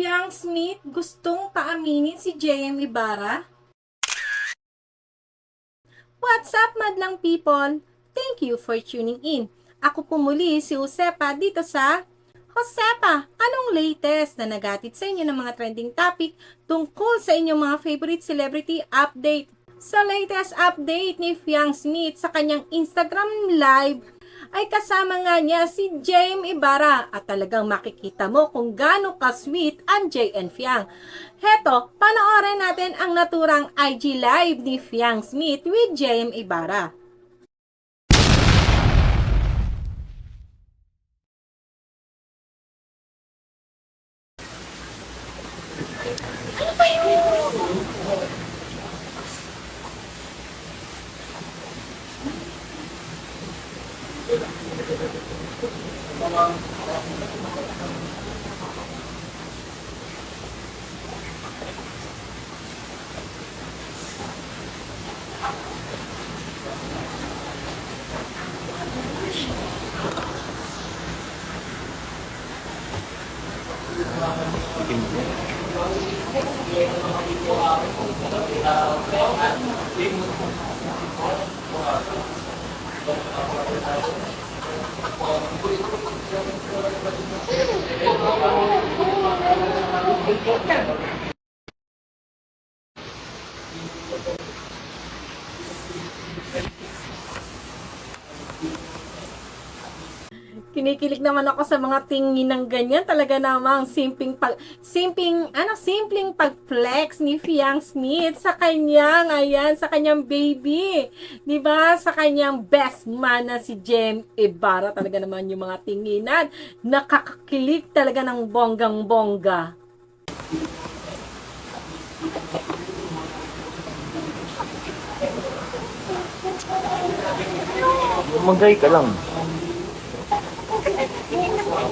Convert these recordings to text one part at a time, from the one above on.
Fiang Smith gustong paaminin si JM Ibarra? What's up, madlang people? Thank you for tuning in. Ako po muli si Josepa dito sa Josepa, anong latest na nagatid sa inyo ng mga trending topic tungkol sa inyong mga favorite celebrity update? Sa latest update ni Fiang Smith sa kanyang Instagram live ay kasama nga niya si James Ibarra at talagang makikita mo kung gaano ka-sweet ang JN Fiang. Heto, panoorin natin ang naturang IG live ni Fiang Smith with James Ibarra. ülkemizi Kinikilig naman ako sa mga tingin ng ganyan. Talaga namang simpleng pag simpleng ano simpleng pag-flex ni Fiang Smith sa kanyang ayan sa kanyang baby. 'Di ba? Sa kanyang best man na si Jem Ibarra talaga naman yung mga tinginan. Nakakakilig talaga ng bonggang-bongga. Magay ka lang.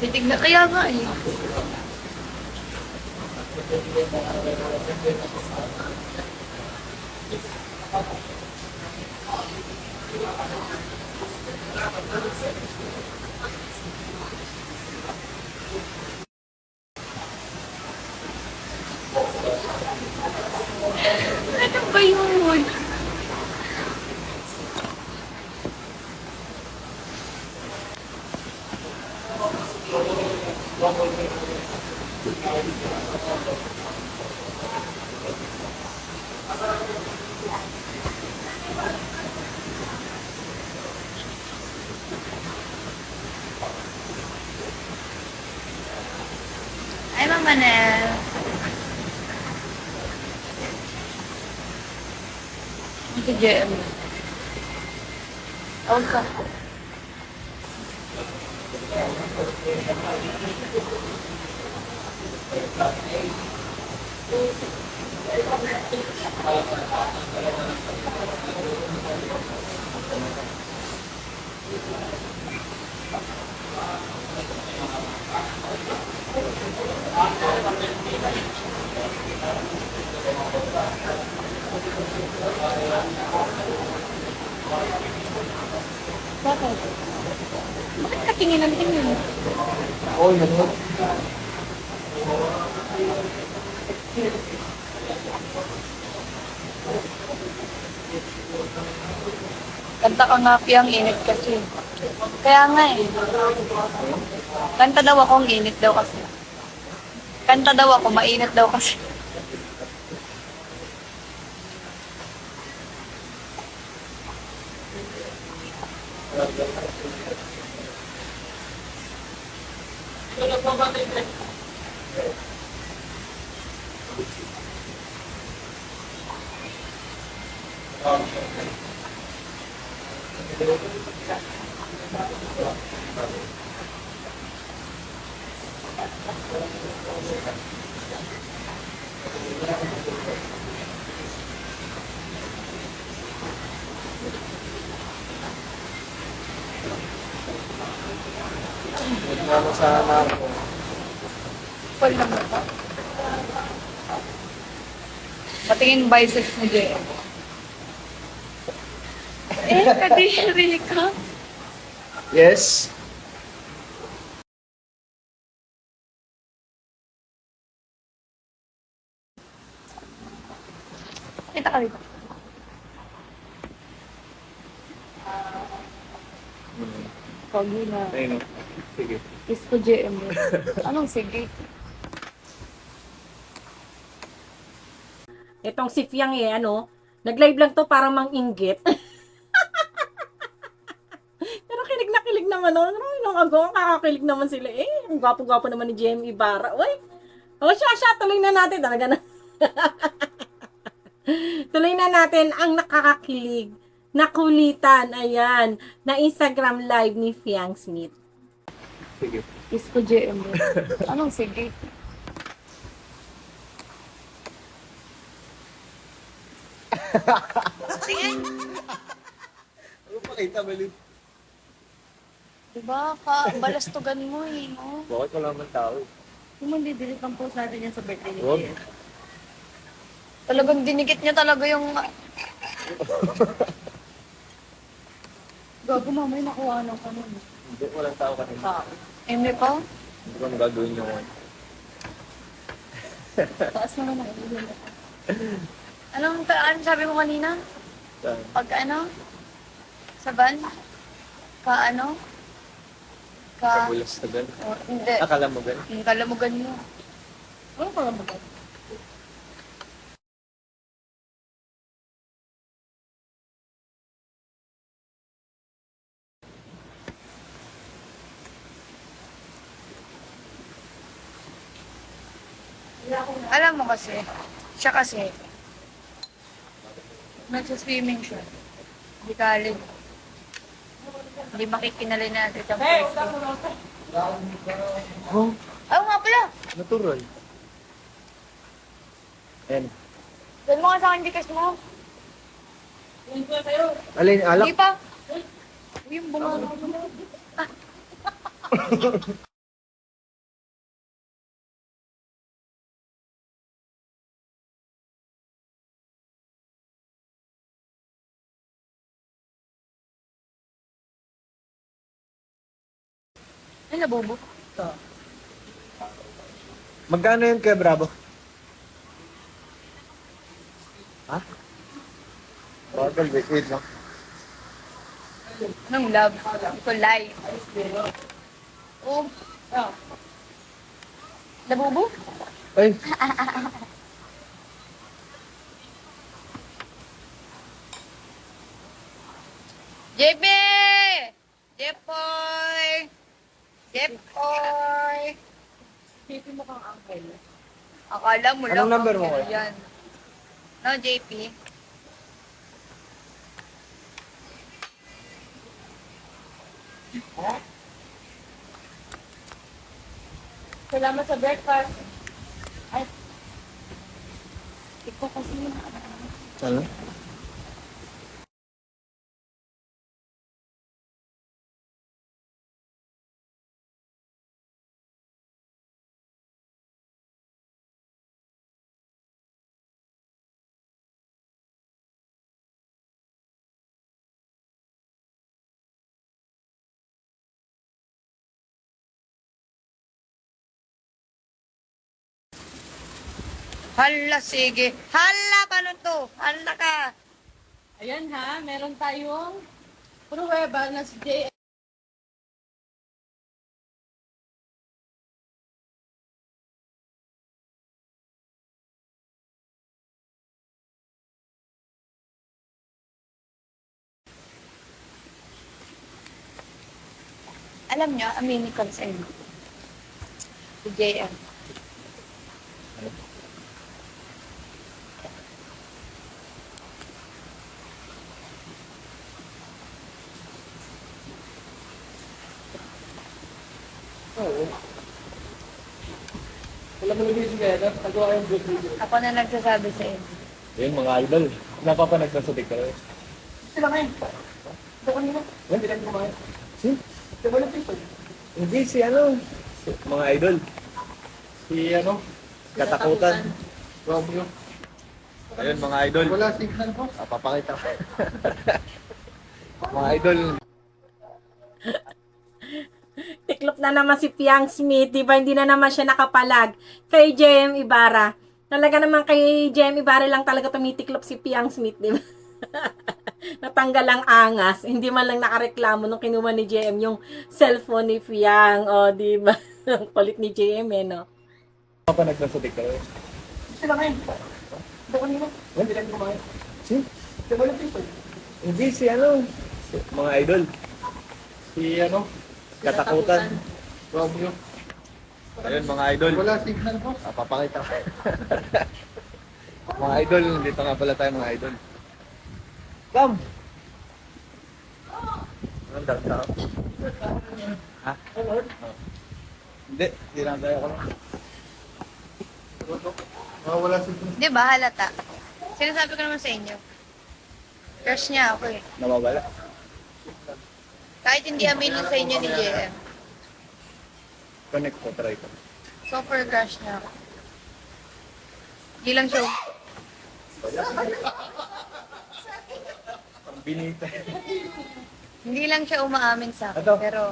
Titig na kaya nga eh. Ano ba yun? Ay, Mama Nel. Ito, JM. Tawag ka. Bakit? Bakit ka tingin ng tingin? Oo, yun. Kanta ka nga, Pi, ang init kasi. Kaya nga eh. Kanta daw ako, ang init daw kasi. Kanta daw ako, mainit daw kasi. quickly. Patingin biceps ni JM. Eh, kadiri ka. Yes. Kita ka dito. Pogi na. Ayun. Sige. Kiss ko JM. Anong sige? Itong si Fiang eh, ano, nag-live lang to para mang-inggit. Pero kilig na kilig naman ako. Ano yung agaw, kakakilig naman sila eh. Ang gwapo-gwapo naman ni JM Ibarra. Uy, o siya, siya, tuloy na natin. Talaga na. tuloy na natin ang nakakakilig, nakulitan, ayan, na Instagram live ni Fiang Smith. Sige. Kiss ko JM. Anong sige? Ano pa kita, Belit? Diba? Ka, balastugan mo eh, no? Bakit wala man tao? Kung mandidilit ang post natin yan sa birthday ni Huwag. Talagang dinikit niya talaga yung... Gago mamay nakuha ng kanon. Hindi, walang tao kanina. Tao. Eme pa? Hindi ko gagawin yung one. Taas naman ang ulo Anong, ano sabi mo kanina? Saan? Pag ano? Sa van? Ka ano? Ka... Kabulas na gan. Oh, hindi. Akala mo gan? Yung kalamugan mo. Ano kalamugan? Alam mo kasi, siya kasi, nagsaswimming siya. Hindi kalig. Hindi makikinalin natin sa first day. Oh, Oo nga pala! natural. Ayan. Doon mo nga sa akin, Gcash mo. Alin, alak? Hindi pa. Uy, yung bunga. Ay, nabubo. Magkano yun kay Bravo? Ha? Bottle, wait, wait lang. Anong love? Ito live. Oh. Oh. Nabubo? Ay, JB! Jepoy! Jepoy! JP mo kang uncle. Akala mo Anong lang. number mo, uncle? Yan. No, JP? Salamat sa breakfast. Ay. Ikaw kasi yung ano? Hala, sige. Hala, paano to? Hala ka. Ayan ha, meron tayong pruweba na si J. Alam niyo, aminin ko sa inyo. Si JM. Wala mo nabisi kaya na? Nagawa yung good video. Ako na nagsasabi sa inyo. Yun, mga idol. Napapanag na sa TikTok. Sila kayo. Ito ko nila. Hindi lang kumain. Hmm? Diba na people? Hindi, si ano? Si, mga idol. Si ano? Katakutan. Romeo. Ayun, mga idol. Wala signal boss. Ah, papakita ko. mga idol. Tiklop na naman si Piang Smith, di ba? Hindi na naman siya nakapalag kay JM Ibarra. Talaga naman kay JM Ibarra lang talaga tumitiklop si Piang Smith, di ba? Natanggal ang angas. Hindi man lang nakareklamo nung kinuha ni JM yung cellphone ni Piang. O, di ba? Ang Palit ni JM, eh, no? Ano pa nagsasadik ka rin? Sila ngayon. Baka nila. Hindi lang kumain. Si? Diba yung people? Hindi, si ano? Si, mga idol. Si ano? Katakutan. Romeo. Ayun, mga idol. Wala signal boss. Ah, papakita ko. mga idol, dito nga pala tayo mga idol. Come! Anong daw tao? Ha? Hindi, hindi lang tayo ko lang. Ah, wala signal. Di ba, halata? Sinasabi ko naman sa inyo. Crush niya ako eh. Nawawala. Kahit hindi aminin sa inyo ni JM. Connect ko, try ko. Super crush niya ako. Hindi lang siya, Binita. hindi lang siya umaamin sa akin. Ito. Pero,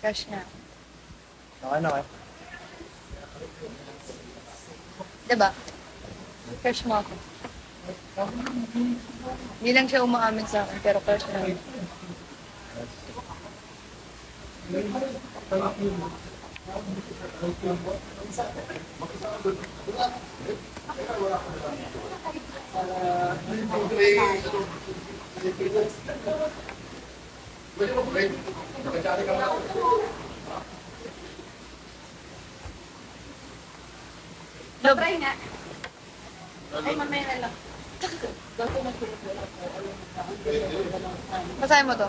crush niya. ako. Ano ka? Di ba? Crush mo ako. Hindi lang siya umaamin sa akin, pero crush niya ako. Try nga. Ay, mamaya na lang. Basahin mo to.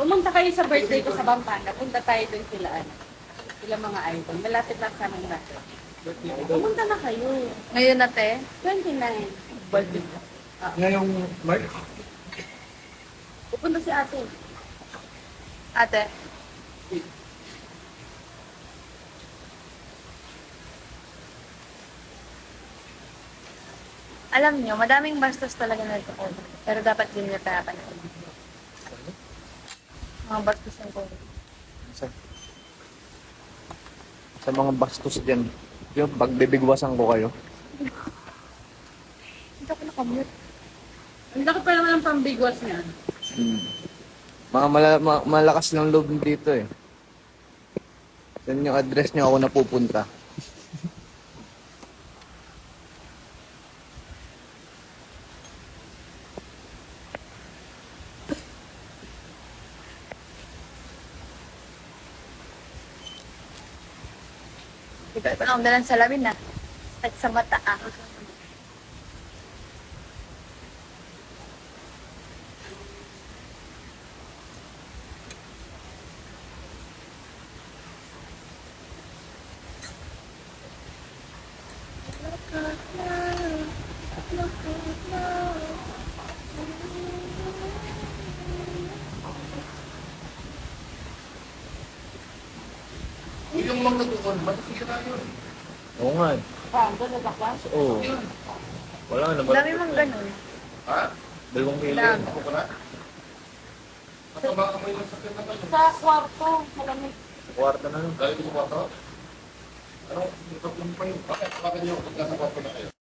Pumunta kayo sa birthday ko sa Pampanga. Punta tayo doon sila, ano. Sila mga idol. Malapit lang sa amin natin. Pumunta na kayo. Ngayon na te, 29. Birthday ko. Ngayong Mark? Pupunta si ate. ate. Alam nyo, madaming bastos talaga na ito. Pero dapat din nyo tayapan. Mga bastos ng COVID. Sa, sa mga bastos dyan. Yung pagbibigwasan ko kayo. Hindi ako nakamute. Ang laki pa naman ang pambigwas niya. Hmm. Mga mala, ma- malakas ng loob dito eh. Saan yung address nyo ako napupunta? Dalang salamin na. At sa mata ah. Yung mga nagkukon, ba't siya na yun? Oo nga eh. Ah, doon nagkaklas. Oo. Wala Ang naman. dami mong ganun. Ha? Dalawang kilo Dami. Ako ko na? Masama ka mo yung sakit na kayo. Sa kwarto, malamig. Kwarta na lang. Dahil ko ba Ano? Hindi pa pa yung... Bakit? Bakit yung pag nasa kwarto na kayo?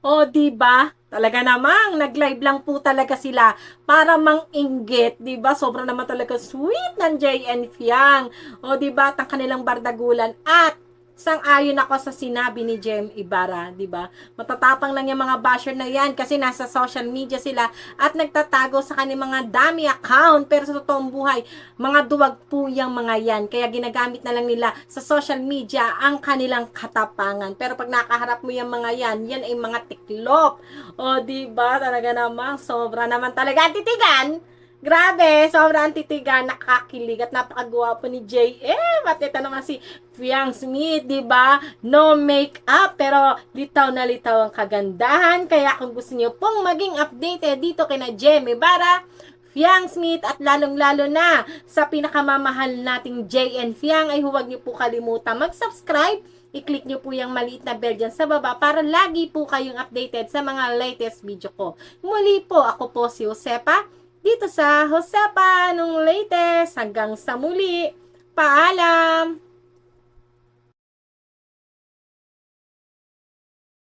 O, di ba? Talaga namang nag-live lang po talaga sila para mang-inggit, 'di ba? Sobrang naman talaga sweet ng JN Fiang. O, di ba? At ang kanilang bardagulan at sang-ayon ako sa sinabi ni Jem Ibarra, di ba? Matatapang lang yung mga basher na yan kasi nasa social media sila at nagtatago sa kanilang mga dami account pero sa totoong buhay, mga duwag po yung mga yan. Kaya ginagamit na lang nila sa social media ang kanilang katapangan. Pero pag nakaharap mo yung mga yan, yan ay mga tiklop. O, di ba? Talaga namang sobra naman talaga titigan. Grabe, sobrang titigan, nakakilig at napakagwapo ni JM. At ito naman si Fiang Smith, di ba? No make-up, pero litaw na litaw ang kagandahan. Kaya kung gusto niyo pong maging updated dito kay na Jem Ibarra, Fiang Smith at lalong-lalo na sa pinakamamahal nating JN Fiang ay huwag niyo po kalimutan mag-subscribe. I-click niyo po yung maliit na bell dyan sa baba para lagi po kayong updated sa mga latest video ko. Muli po, ako po si Josepa dito sa Josepa nung latest. Hanggang sa muli. Paalam!